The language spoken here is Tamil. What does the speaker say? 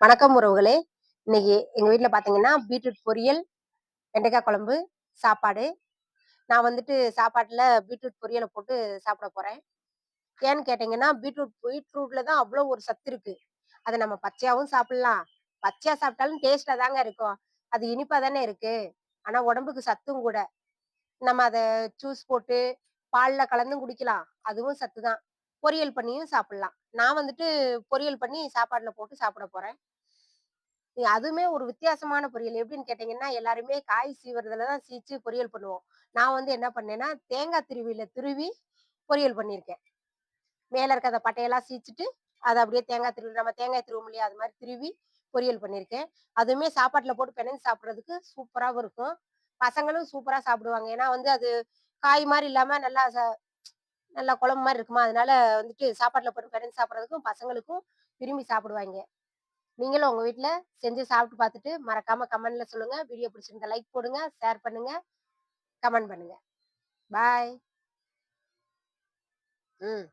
வணக்கம் உறவுகளே. இன்னைக்கு எங்க வீட்டில் பாத்தீங்கன்னா பீட்ரூட் பொரியல் வெண்டைக்காய் குழம்பு சாப்பாடு. நான் வந்துட்டு சாப்பாட்டுல பீட்ரூட் பொரியலை போட்டு சாப்பிட போறேன். ஏன்னு கேட்டீங்கன்னா பீட்ரூட் பீட்ரூட்ல தான் அவ்வளோ ஒரு சத்து இருக்கு. அதை நம்ம பச்சையாவும் சாப்பிடலாம். பச்சையா சாப்பிட்டாலும் டேஸ்டா தாங்க இருக்கும். அது இனிப்பா தானே இருக்கு. ஆனா உடம்புக்கு சத்தும் கூட. நம்ம அதை ஜூஸ் போட்டு பால்ல கலந்தும் குடிக்கலாம். அதுவும் சத்து தான் பொரியல் பண்ணியும் சாப்பிடலாம். நான் வந்துட்டு பொரியல் பண்ணி சாப்பாடுல போட்டு சாப்பிட போறேன். இ- அதுவுமே ஒரு வித்தியாசமான பொரியல். எப்படின்னு கேட்டீங்கன்னா எல்லாருமே காய் சீவுறதுல தான் சீச்சு பொரியல் பண்ணுவோம். நான் வந்து என்ன பண்ணேன்னா தேங்காய் திருவியில திருவி பொரியல் பண்ணியிருக்கேன். மேல இருக்க அந்த பட்டையெல்லாம் சீச்சிட்டு அதை அப்படியே தேங்காய் திருவி நம்ம தேங்காய் திருவும் இல்லையா அது மாதிரி திருவி பொரியல் பண்ணியிருக்கேன். அதுவுமே சாப்பாட்டுல போட்டு பிணைஞ்சு சாப்பிட்றதுக்கு சூப்பராகவும் இருக்கும். பசங்களும் சூப்பரா சாப்பிடுவாங்க. ஏன்னா வந்து அது காய் மாதிரி இல்லாம நல்லா ச- நல்லா குழம்பு மாதிரி இருக்குமா? அதனால வந்துட்டு சாப்பாட்டில் போட்டு பிணைஞ்சு சாப்பிட்றதுக்கும் பசங்களுக்கும் விரும்பி சாப்பிடுவாங்க நீங்களும் உங்கள் வீட்டில் செஞ்சு சாப்பிட்டு பார்த்துட்டு மறக்காமல் கமெண்ட்டில் சொல்லுங்கள் வீடியோ பிடிச்சிருந்தா லைக் போடுங்க ஷேர் பண்ணுங்க கமெண்ட் பண்ணுங்க. பாய். ம்.